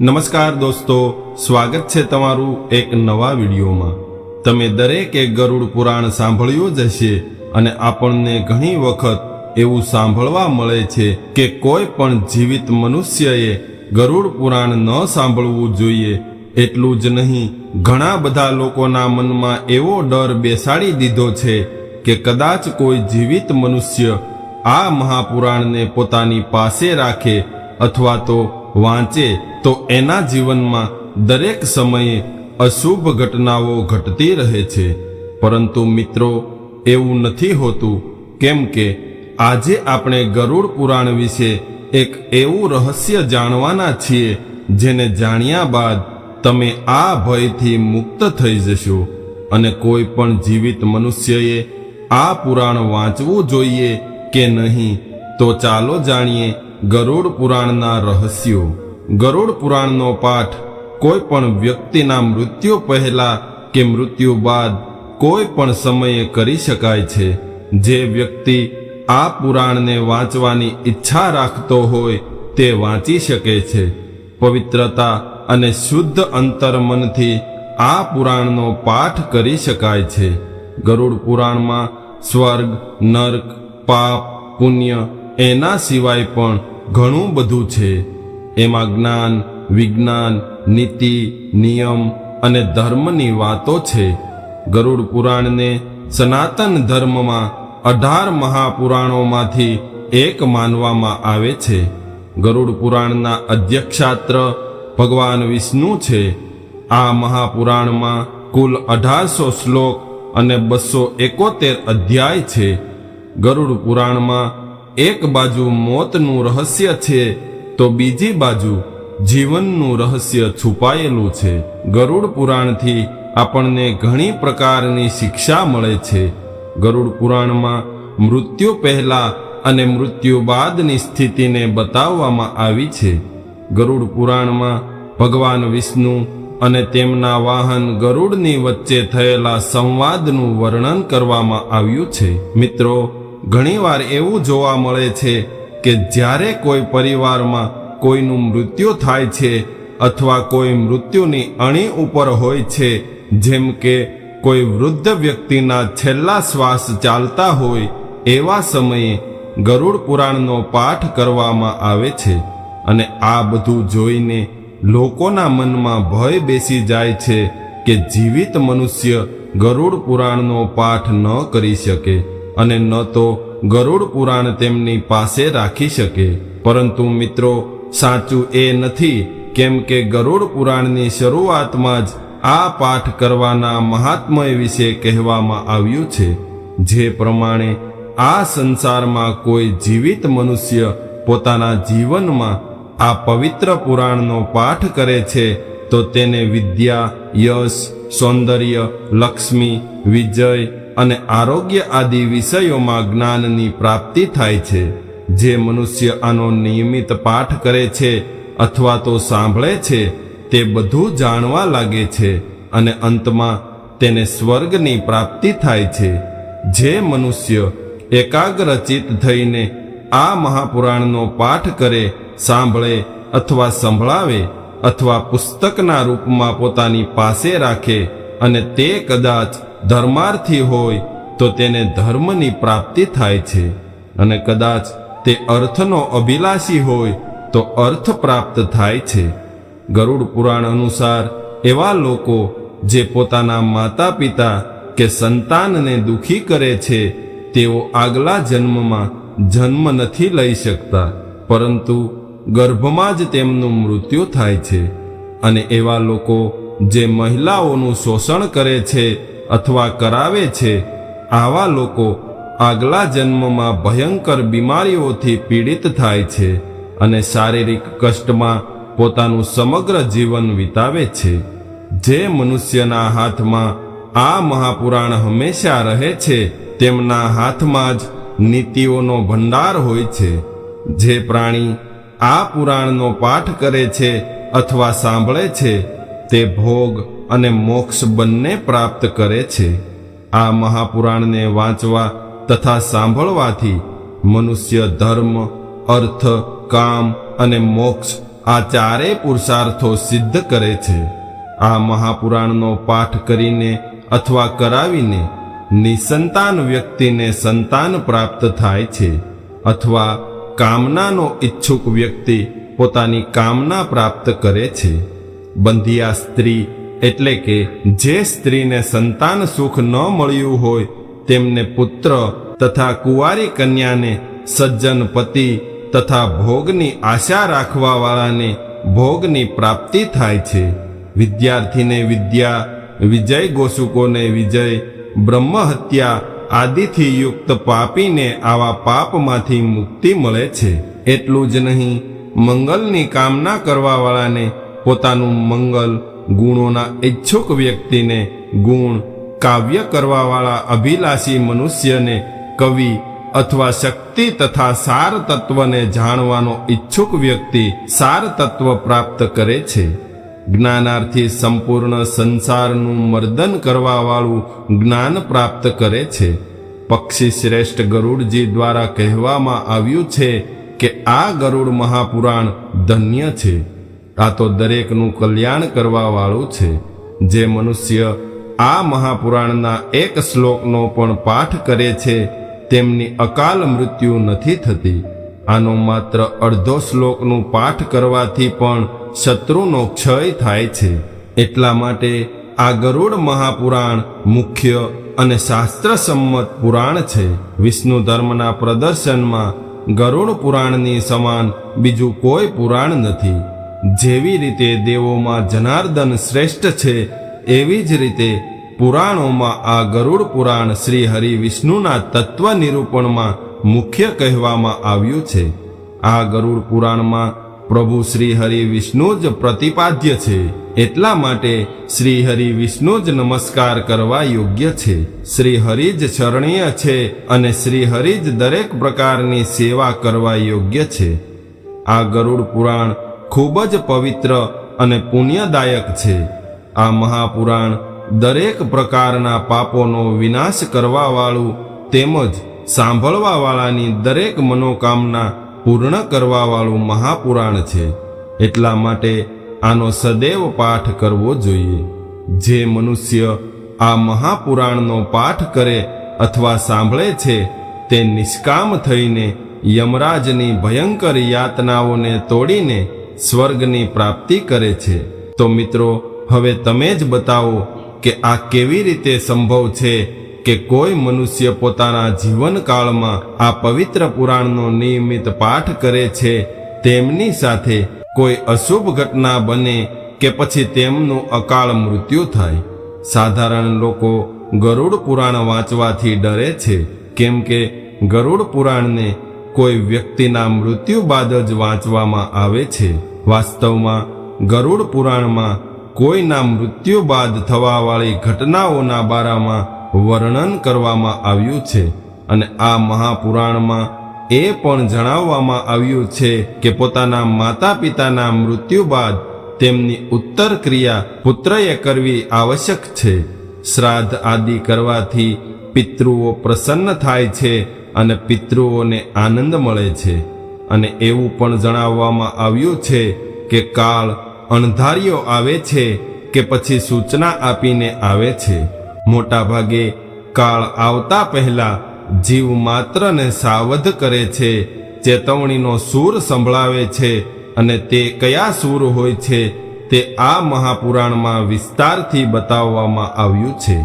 નમસ્કાર દોસ્તો, સ્વાગત છે તમારું એક નવા વિડીયોમાં. તમે દરેકે ગરુડ પુરાણ સાંભળ્યું જ હશે અને આપણને ઘણી વખત એવું સાંભળવા મળે છે કે કોઈ પણ જીવિત મનુષ્યએ ગરુડ પુરાણ ન સાંભળવું જોઈએ, એટલું જ નહીં, ઘણા બધા લોકોના મનમાં એવો ડર બેસાડી દીધો છે કે કદાચ કોઈ જીવિત મનુષ્ય આ મહાપુરાણને પોતાની પાસે રાખે અથવા તો વાંચે તો એના જીવનમાં દરેક સમયે અશુભ ઘટનાઓ ઘટતી રહે છે. પરંતુ મિત્રો, એવું નથી હોતું, કેમ કે આજે આપણે ગરુડ પુરાણ વિશે એક એવું રહસ્ય જાણવાના છીએ, જેને જાણ્યા બાદ તમે આ ભયથી મુક્ત થઈ જશો અને કોઈ પણ જીવિત મનુષ્યએ આ પુરાણ વાંચવું જોઈએ કે નહીં, તો ચાલો જાણીએ ગરુડ પુરાણના રહસ્યો. ગરુડ પુરાણનો પાઠ, કોઈ પણ વ્યક્તિના મૃત્યુ પહેલા કે મૃત્યુ બાદ કોઈ પણ સમયે કરી શકાય છે. જે વ્યક્તિ આ પુરાણને વાંચવાની ઈચ્છા રાખતો હોય તે વાંચી શકે છે. પવિત્રતા અને શુદ્ધ અંતર્મનથી આ પુરાણનો પાઠ કરી શકાય છે. ગરુડ પુરાણમાં સ્વર્ગ, નર્ક, પાપ, પુણ્ય એના સિવાય પણ ઘણું બધું છે. એમાં જ્ઞાન, વિજ્ઞાન, નીતિ, નિયમ અને ધર્મની વાતો છે. ગરુડ પુરાણને સનાતન ધર્મમાં અઢાર મહાપુરાણોમાંથી એક માનવામાં આવે છે. ગરુડ પુરાણના અધ્યક્ષાત્ર ભગવાન વિષ્ણુ છે. આ મહાપુરાણમાં કુલ અઢારસો શ્લોક અને બસો એકોતેર અધ્યાય છે. ગરુડ પુરાણમાં એક બાજુ મોતનું રહસ્ય છે, તો બીજી બાજુ જીવનનું રહસ્ય છુપાયેલું છે. ગરુડ પુરાણથી આપણને ઘણી પ્રકારની શિક્ષા મળે છે. ગરુડ પુરાણમાં મૃત્યુ પહેલા અને મૃત્યુ બાદની સ્થિતિને બતાવવામાં આવી છે. ગરુડ પુરાણમાં ભગવાન વિષ્ણુ અને તેમના વાહન ગરુડની વચ્ચે થયેલા સંવાદનું વર્ણન કરવામાં આવ્યું છે. મિત્રો ઘણીવાર એવું જોવા મળે છે કે જ્યારે કોઈ પરિવારમાં કોઈનું મૃત્યુ થાય છે અથવા કોઈ મૃત્યુની અણી ઉપર હોય છે, જેમ કે કોઈ વૃદ્ધ વ્યક્તિના છેલ્લા શ્વાસ ચાલતા હોય, એવા સમયે ગરુડ પુરાણનો પાઠ કરવામાં આવે છે અને આ બધું જોઈને લોકોના મનમાં ભય બેસી જાય છે કે જીવિત મનુષ્ય ગરુડ પુરાણનો પાઠ ન કરી શકે. અને ન તો ગરુડ પુરાણ તેમની પાસે રાખી શકે. પરંતુ મિત્રો, સાચું એ નથી કેમ કે ગરુડ પુરાણની શરૂઆતમાં જ આ પાઠ કરવાના મહાત્મય વિશે કહેવામાં આવ્યું છે. જે પ્રમાણે આ સંસારમાં કોઈ જીવિત મનુષ્ય પોતાના જીવનમાં આ પવિત્ર પુરાણનો પાઠ કરે છે, તો તેને વિદ્યા, યશ, સૌંદર્ય, લક્ષ્મી, વિજય અને આરોગ્ય આદિ વિષયોમાં જ્ઞાનની પ્રાપ્તિ થાય છે. જે મનુષ્ય આનો નિયમિત પાઠ કરે છે અથવા તો સાંભળે છે, તે બધું જાણવા લાગે છે અને અંતમાં તેને સ્વર્ગની પ્રાપ્તિ થાય છે. જે મનુષ્ય એકાગ્રચિત થઈને આ મહાપુરાણનો પાઠ કરે, સાંભળે અથવા સંભળાવે અથવા પુસ્તકના રૂપમાં પોતાની પાસે રાખે અને તે કદાચ ધર્માર્થી હોય તો તેને ધર્મની પ્રાપ્તિ થાય છે. અને કદાચ તે અર્થનો અભિલાષી હોય તો અર્થ પ્રાપ્ત થાય છે. ગરુડ પુરાણ અનુસાર એવા લોકો જે પોતાના માતા પિતા કે સંતાનને દુખી કરે છે, તેઓ આગલા જન્મમાં જન્મ નથી લઈ શકતા, પરંતુ ગર્ભમાં જ તેમનું મૃત્યુ થાય છે. અને એવા લોકો જે મહિલાઓનું શોષણ કરે છે અથવા કરાવે છે, આવા લોકો આગલા જન્મમાં ભયંકર બીમારીઓથી પીડિત થાય છે અને શારીરિક કષ્ટમાં પોતાનું સમગ્ર જીવન વિતાવે છે. જે મનુષ્યના હાથમાં આ મહાપુરાણ હંમેશા રહે છે, તેમના હાથમાં જ નીતિઓનો ભંડાર હોય છે. જે પ્રાણી આ પુરાણનો પાઠ કરે છે અથવા સાંભળે છે, તે ભોગ અને મોક્ષ બંને પ્રાપ્ત કરે છે. આ મહાપુરાણને વાંચવા તથા સાંભળવાથી મનુષ્ય ધર્મ, અર્થ, કામ અને મોક્ષ આ ચારેય પુરુષાર્થો સિદ્ધ કરે છે. આ મહાપુરાણનો પાઠ કરીને અથવા કરાવીને નિસંતાન વ્યક્તિને સંતાન પ્રાપ્ત થાય છે અથવા કામનાનો ઈચ્છુક વ્યક્તિ પોતાની કામના પ્રાપ્ત કરે છે. બંધિયા સ્ત્રી એટલે કે જે સ્ત્રીને સંતાન સુખ ન મળ્યું હોય, તેમને પુત્ર તથા કુંવારી કન્યાને સજ્જન પતિ તથા ભોગની આશા રાખવાવાળાને ભોગની પ્રાપ્તિ થાય છે. વિદ્યાર્થીને વિદ્યા, વિજય ગોસુકોને વિજય, બ્રહ્મહત્યા આદિથી યુક્ત પાપીને આવા પાપમાંથી મુક્તિ મળે છે. એટલું જ નહીં, મંગલની કામના કરવાવાળાને પોતાનું મંગલ ગુણોના ઈચ્છુક વ્યક્તિને ગુણ કાવ્ય કરવાવાળા અભિલાષી મનુષ્યને કવિ અથવા શક્તિ તથા સાર તત્વને જાણવાનો ઈચ્છુક વ્યક્તિ સાર તત્વ પ્રાપ્ત કરે છે. જ્ઞાનાર્થી સંપૂર્ણ સંસારનું મર્દન કરવાવાળું જ્ઞાન પ્રાપ્ત કરે છે. પક્ષી શ્રેષ્ઠ ગરુડજી દ્વારા કહેવામાં આવ્યું છે કે આ ગરુડ મહાપુરાણ ધન્ય છે. આ તો દરેકનું કલ્યાણ કરવાવાળું છે. જે મનુષ્ય આ મહાપુરાણના એક શ્લોકનો પણ પાઠ કરે છે, તેમની અકાલ મૃત્યુ નથી થતી. આનો માત્ર અડધો શ્લોકનું પાઠ કરવાથી પણ શત્રુનો ક્ષય થાય છે. એટલા માટે આ ગરુડ મહાપુરાણ મુખ્ય અને શાસ્ત્ર સંમત પુરાણ છે. વિષ્ણુ ધર્મના પ્રદર્શનમાં ગરુડ પુરાણની સમાન બીજું કોઈ પુરાણ નથી. જેવી રીતે દેવોમાં જનાર્દન શ્રેષ્ઠ છે, એવી જ રીતે પુરાણોમાં આ ગરુડ પુરાણ શ્રી હરિ વિષ્ણુના તત્વ નિરૂપણમાં મુખ્ય કહેવામાં આવ્યું છે. આ ગરુડ પુરાણમાં પ્રભુ શ્રી હરિ વિષ્ણુ જ પ્રતિપાદ્ય છે, એટલા માટે શ્રી હરિ વિષ્ણુ જ નમસ્કાર કરવા યોગ્ય છે. શ્રી હરિ જ શરણીય છે અને શ્રી હરિ જ દરેક પ્રકારની સેવા કરવા યોગ્ય છે. આ ગરુડ પુરાણ ખૂબ જ પવિત્ર અને પુણ્યદાયક છે. આ મહાપુરાણ દરેક પ્રકારના પાપોનો વિનાશ કરવાવાળું તેમજ સાંભળવાવાળાની દરેક મનોકામના પૂર્ણ કરવાવાળું મહાપુરાણ છે. એટલા માટે આનો સદૈવ પાઠ કરવો જોઈએ. જે મનુષ્ય આ મહાપુરાણનો પાઠ કરે અથવા સાંભળે છે, તે નિષ્કામ થઈને યમરાજની ભયંકર યાતનાઓને તોડીને સ્વર્ગની પ્રાપ્તિ કરે છે. તો મિત્રો, હવે તમે જ બતાવો કે આ કેવી રીતે સંભવ છે કે કોઈ મનુષ્ય પોતાના જીવનકાળમાં આ પવિત્ર પુરાણનો નિયમિત પાઠ કરે છે, તેમની સાથે કોઈ અશુભ ઘટના બને કે પછી તેમનું અકાળ મૃત્યુ થાય. સાધારણ લોકો ગરુડ પુરાણ વાંચવાથી ડરે છે, કેમ કે ગરુડ પુરાણને કોઈ વ્યક્તિના મૃત્યુ બાદ જ વાંચવામાં આવે છે. વાસ્તવમાં ગરુડ પુરાણમાં કોઈના મૃત્યુ બાદ થવાવાળી ઘટનાઓના બારામાં વર્ણન કરવામાં આવ્યું છે અને આ મહાપુરાણમાં એ પણ જણાવવામાં આવ્યું છે કે પોતાના માતા પિતાના મૃત્યુ બાદ તેમની ઉત્તર ક્રિયા પુત્રએ કરવી આવશ્યક છે. શ્રાદ્ધ આદિ કરવાથી પિતૃઓ પ્રસન્ન થાય છે અને પિતૃઓને આનંદ મળે છે. અને એવું પણ જણાવવામાં આવ્યું છે કે કાળ અણધાર્યો આવે છે કે પછી સૂચના આપીને આવે છે. મોટા ભાગે કાળ આવતા પહેલા જીવ માત્રને સાવધ કરે છે, ચેતવણીનો સૂર સંભળાવે છે અને તે કયા સૂર હોય છે તે આ મહાપુરાણમાં વિસ્તારથી બતાવવામાં આવ્યું છે.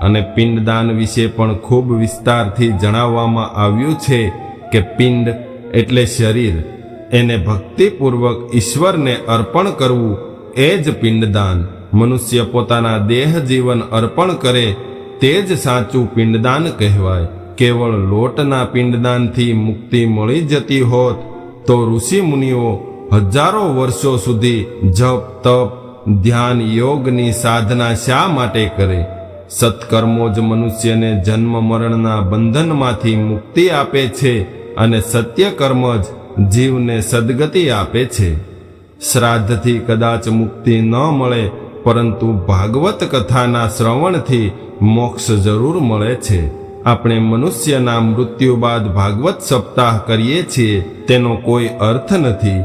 અને પિંડદાન વિશે પણ ખૂબ વિસ્તારથી જણાવવામાં આવ્યું છે કે પિંડ એટલે શરીર એને ભક્તિપૂર્વક ઈશ્વરને અર્પણ કરવું એ જ પિંડદાન. મનુષ્ય પોતાના દેહ જીવન અર્પણ કરે તે જ સાચું પિંડદાન કહેવાય. કેવળ લોટના પિંડદાનથી મુક્તિ મળી જતી હોત તો ઋષિ મુનિઓ હજારો વર્ષો સુધી જપ, તપ, ધ્યાન યોગની સાધના શા માટે કરે? સત્કર્મો જ મનુષ્યને જન્મ મરણના બંધનમાંથી મુક્તિ આપે છે અને સત્ય કર્મ જ જીવને સદગતિ આપે છે. શ્રાદ્ધથી કદાચ મુક્તિ ન મળે, પરંતુ ભાગવત કથાના શ્રવણથી મોક્ષ જરૂર મળે છે. આપણે મનુષ્યના મૃત્યુ બાદ ભાગવત સપ્તાહ કરીએ છીએ, તેનો કોઈ અર્થ નથી.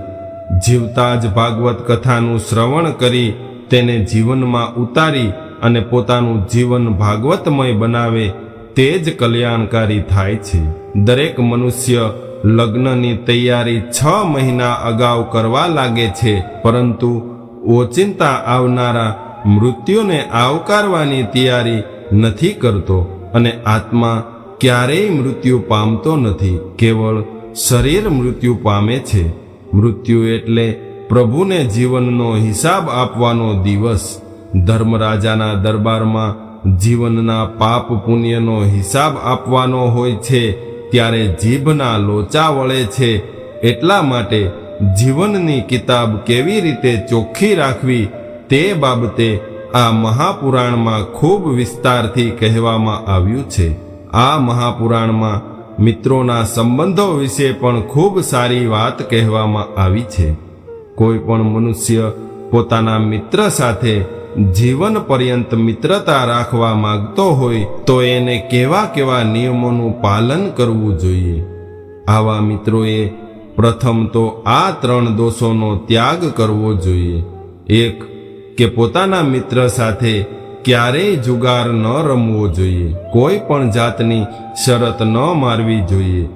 જીવતા જ ભાગવત કથાનું શ્રવણ કરી તેને જીવનમાં ઉતારી અને પોતાનું જીવન ભાગવતમય બનાવે તે જ કલ્યાણકારી થાય છે. દરેક મનુષ્ય લગ્નની તૈયારી છ મહિના અગાઉ કરવા લાગે છે, પરંતુ ઓચિંતા આવનારા મૃત્યુને આવકારવાની તૈયારી નથી કરતો અને આત્મા ક્યારેય મૃત્યુ પામતો નથી, કેવળ શરીર મૃત્યુ પામે છે. મૃત્યુ એટલે પ્રભુને જીવનનો હિસાબ આપવાનો દિવસ. ધર્મરાજાના દરબારમાં જીવનના પાપ પુણ્યનો હિસાબ આપવાનો હોય છે, ત્યારે જીભના લોચા વળે છે. એટલા માટે જીવનની કિતાબ કેવી રીતે ચોખ્ખી રાખવી તે બાબતે આ મહાપુરાણમાં ખૂબ વિસ્તારથી કહેવામાં આવ્યું છે. આ મહાપુરાણમાં મિત્રોના સંબંધો વિશે પણ ખૂબ સારી વાત કહેવામાં આવી છે. કોઈ પણ મનુષ્ય પોતાના મિત્ર સાથે જીવન પર્યંત મિત્રતા રાખવા માંગતો હોય તો એને કેવા કેવા નિયમોનું પાલન કરવું જોઈએ? આવા મિત્રોએ પ્રથમ તો આ ત્રણ દોષોનો ત્યાગ કરવો જોઈએ. એક, કે પોતાના મિત્ર સાથે ક્યારેય જુગાર ન રમવો જોઈએ. કોઈ પણ જાતની શરત ન મારવી જોઈએ.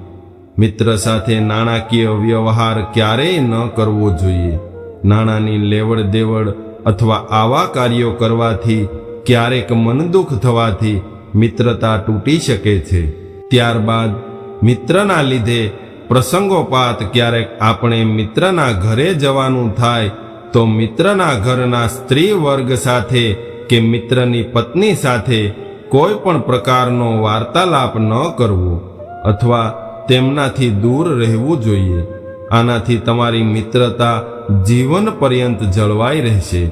મિત્ર સાથે નાણાકીય વ્યવહાર ક્યારેય ન કરવો જોઈએ. નાણાંની લેવડ દેવડ અથવા આવા કાર્યો કરવાથી ક્યારેક મનદુખ થવાથી મિત્રતા તૂટી શકે છે. ત્યારબાદ મિત્રના લીધે પ્રસંગોપાત ક્યારેક આપણે મિત્રના ઘરે જવાનું થાય તો મિત્રના ઘરના સ્ત્રી વર્ગ સાથે કે મિત્રની પત્ની સાથે કોઈ પણ પ્રકારનો વાર્તાલાપ ન કરવો અથવા તેમનાથી દૂર રહેવું જોઈએ. આનાથી તમારી મિત્રતા જીવન પર્યંત જળવાઈ રહેશે.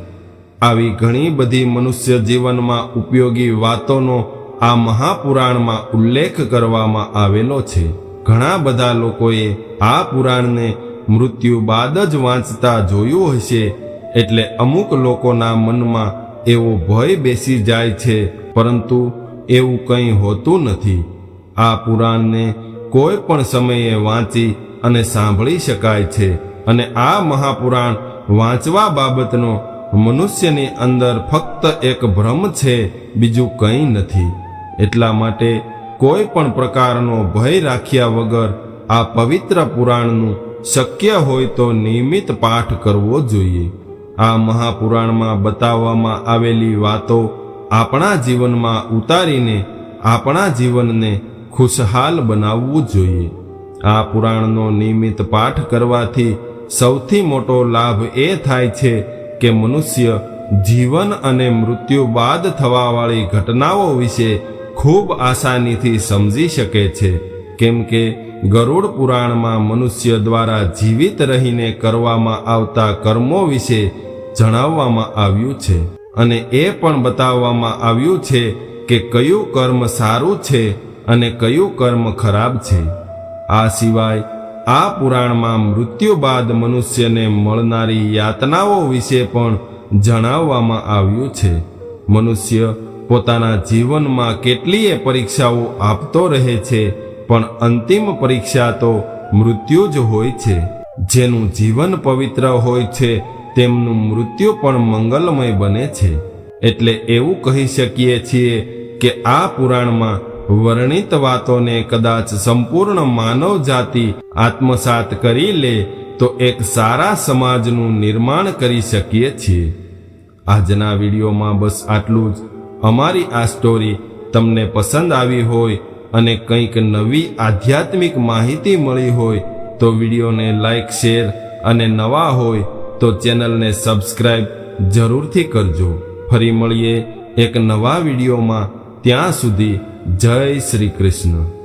આવી ઘણી બધી મનુષ્ય જીવનમાં ઉપયોગી વાતોનો આ મહાપુરાણમાં ઉલ્લેખ કરવામાં આવેલો છે. ઘણા બધા લોકોએ આ પુરાણને મૃત્યુ બાદ જ વાંચતા જોયું હશે, એટલે અમુક લોકોના મનમાં એવો ભય બેસી જાય છે, પરંતુ એવું કંઈ હોતું નથી. આ પુરાણને કોઈ પણ સમયે વાંચી અને સાંભળી શકાય છે. અને આ મહાપુરાણ વાંચવા બાબતનો મનુષ્યની અંદર ફક્ત એક ભ્રમ છે, બીજું કંઈ નથી. એટલા માટે કોઈ પણ પ્રકારનો ભય રાખ્યા વગર આ પવિત્ર પુરાણનું શક્ય હોય તો નિયમિત પાઠ કરવો જોઈએ. આ મહાપુરાણમાં બતાવવામાં આવેલી વાતો આપણા જીવનમાં ઉતારીને આપણા જીવનને ખુશહાલ બનાવવું જોઈએ. આ પુરાણનો નિયમિત પાઠ કરવાથી સૌથી મોટો લાભ એ થાય છે કે મનુષ્ય જીવન અને મૃત્યુ બાદ થવાવાળી ઘટનાઓ વિશે ખૂબ આસાનીથી સમજી શકે છે. કેમ કે ગરુડ પુરાણમાં મનુષ્ય દ્વારા જીવિત રહીને કરવામાં આવતા કર્મો વિશે જણાવવામાં આવ્યું છે અને એ પણ બતાવવામાં આવ્યું છે કે કયું કર્મ સારું છે અને કયું કર્મ ખરાબ છે. આ સિવાય આ પુરાણમાં મૃત્યુ બાદ મનુષ્યને મળનારી યાતનાઓ વિશે પણ જણાવવામાં આવ્યું છે. મનુષ્ય પોતાના જીવનમાં કેટલીય પરીક્ષાઓ આપતો રહે છે, પણ અંતિમ પરીક્ષા તો મૃત્યુ જ હોય છે. જેનું જીવન પવિત્ર હોય છે, તેમનું મૃત્યુ પણ મંગલમય બને છે. એટલે એવું કહી શકીએ છીએ કે આ પુરાણમાં વર્ણિત વાતોને કદાચ સંપૂર્ણ માનવ જાતિ આત્મસાત કરી લે, તો એક સારા સમાજનું નિર્માણ કરી શકીએ છીએ. આજના વિડીયોમાં બસ આટલું જ. અમારી આ સ્ટોરી તમને પસંદ આવી હોય અને કંઈક નવી આધ્યાત્મિક માહિતી મળી હોય, તો વિડીયોને લાઈક, શેર અને નવા હોય, તો ચેનલને સબસ્ક્રાઈબ જરૂરથી કરજો. ફરી મળીએ એક નવા વિડીયોમાં. ત્યાં સુધી જય શ્રી કૃષ્ણ.